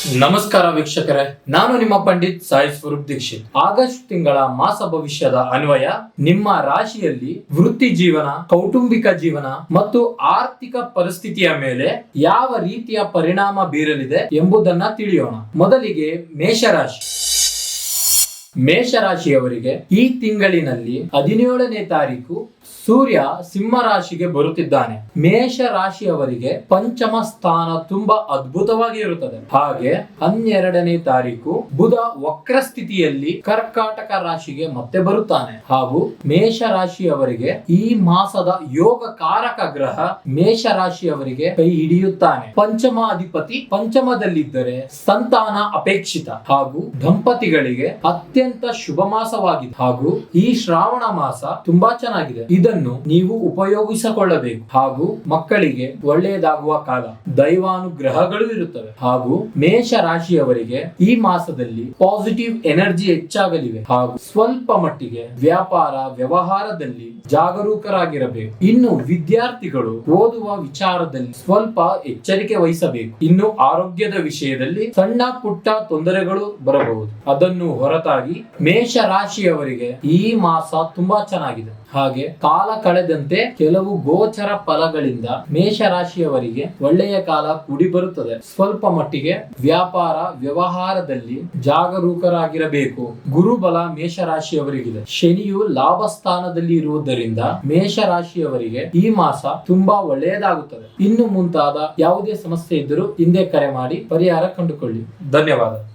ನಮಸ್ಕಾರ ವೀಕ್ಷಕರೇ, ನಾನು ನಿಮ್ಮ ಪಂಡಿತ್ ಸಾಯಿ ಸ್ವರೂಪ್ ದೀಕ್ಷಿತ್. ಆಗಸ್ಟ್ ತಿಂಗಳ ಮಾಸ ಭವಿಷ್ಯದ ಅನ್ವಯ, ನಿಮ್ಮ ರಾಶಿಯಲ್ಲಿ ವೃತ್ತಿ ಜೀವನ, ಕೌಟುಂಬಿಕ ಜೀವನ ಮತ್ತು ಆರ್ಥಿಕ ಪರಿಸ್ಥಿತಿಯ ಮೇಲೆ ಯಾವ ರೀತಿಯ ಪರಿಣಾಮ ಬೀರಲಿದೆ ಎಂಬುದನ್ನ ತಿಳಿಯೋಣ. ಮೊದಲಿಗೆ ಮೇಷರಾಶಿ. ಮೇಷರಾಶಿಯವರಿಗೆ ಈ ತಿಂಗಳಿನಲ್ಲಿ ಹದಿನೇಳನೇ ತಾರೀಕು ಸೂರ್ಯ ಸಿಂಹ ರಾಶಿಗೆ ಬರುತ್ತಿದ್ದಾನೆ. ಮೇಷ ರಾಶಿಯವರಿಗೆ ಪಂಚಮ ಸ್ಥಾನ ತುಂಬಾ ಅದ್ಭುತವಾಗಿ ಇರುತ್ತದೆ. ಹಾಗೆ ಹನ್ನೆರಡನೇ ತಾರೀಕು ಬುಧ ವಕ್ರ ಸ್ಥಿತಿಯಲ್ಲಿ ಕರ್ಕಾಟಕ ರಾಶಿಗೆ ಮತ್ತೆ ಬರುತ್ತಾನೆ. ಹಾಗೂ ಮೇಷ ರಾಶಿಯವರಿಗೆ ಈ ಮಾಸದ ಯೋಗ ಕಾರಕ ಗ್ರಹ ಮೇಷ ರಾಶಿಯವರಿಗೆ ಕೈ ಹಿಡಿಯುತ್ತಾನೆ. ಪಂಚಮ ಅಧಿಪತಿ ಪಂಚಮದಲ್ಲಿದ್ದರೆ ಸಂತಾನ ಅಪೇಕ್ಷಿತ. ಹಾಗೂ ದಂಪತಿಗಳಿಗೆ ಅತ್ಯಂತ ಶುಭ ಮಾಸವಾಗಿದೆ ಹಾಗೂ ಈ ಶ್ರಾವಣ ಮಾಸ ತುಂಬಾ ಚೆನ್ನಾಗಿದೆ. ಇದನ್ನು ನೀವು ಉಪಯೋಗಿಸಿಕೊಳ್ಳಬೇಕು. ಹಾಗೂ ಮಕ್ಕಳಿಗೆ ಒಳ್ಳೆಯದಾಗುವ ಕಾಲ ದೈವಾನುಗ್ರಹಗಳು ಇರುತ್ತವೆ. ಹಾಗೂ ಮೇಷ ರಾಶಿಯವರಿಗೆ ಈ ಮಾಸದಲ್ಲಿ ಪಾಸಿಟಿವ್ ಎನರ್ಜಿ ಹೆಚ್ಚಾಗಲಿವೆ. ಹಾಗೂ ಸ್ವಲ್ಪ ಮಟ್ಟಿಗೆ ವ್ಯಾಪಾರ ವ್ಯವಹಾರದಲ್ಲಿ ಜಾಗರೂಕರಾಗಿರಬೇಕು. ಇನ್ನು ವಿದ್ಯಾರ್ಥಿಗಳು ಓದುವ ವಿಚಾರದಲ್ಲಿ ಸ್ವಲ್ಪ ಎಚ್ಚರಿಕೆ ವಹಿಸಬೇಕು. ಇನ್ನು ಆರೋಗ್ಯದ ವಿಷಯದಲ್ಲಿ ಸಣ್ಣ ಪುಟ್ಟ ತೊಂದರೆಗಳು ಬರಬಹುದು. ಅದನ್ನು ಹೊರತಾಗಿ ಮೇಷ ರಾಶಿಯವರಿಗೆ ಈ ಮಾಸ ತುಂಬಾ ಚೆನ್ನಾಗಿದೆ. ಹಾಗೆ ಕಾಲ ಕಳೆದಂತೆ ಕೆಲವು ಗೋಚರ ಫಲಗಳಿಂದ ಮೇಷ ರಾಶಿಯವರಿಗೆ ಒಳ್ಳೆಯ ಕಾಲ ಕೂಡಿ ಬರುತ್ತದೆ. ಸ್ವಲ್ಪ ಮಟ್ಟಿಗೆ ವ್ಯಾಪಾರ ವ್ಯವಹಾರದಲ್ಲಿ ಜಾಗರೂಕರಾಗಿರಬೇಕು. ಗುರುಬಲ ಮೇಷ ರಾಶಿಯವರಿಗಿದೆ ಶನಿಯು ಲಾಭ ಸ್ಥಾನದಲ್ಲಿ ಇರುವುದರಿಂದ ಮೇಷ ರಾಶಿಯವರಿಗೆ ಈ ಮಾಸ ತುಂಬಾ ಒಳ್ಳೆಯದಾಗುತ್ತದೆ. ಇನ್ನು ಮುಂತಾದ ಯಾವುದೇ ಸಮಸ್ಯೆ ಇದ್ದರೂ ಹಿಂದೆ ಕರೆ ಮಾಡಿ ಪರಿಹಾರ ಕಂಡುಕೊಳ್ಳಿ. ಧನ್ಯವಾದ.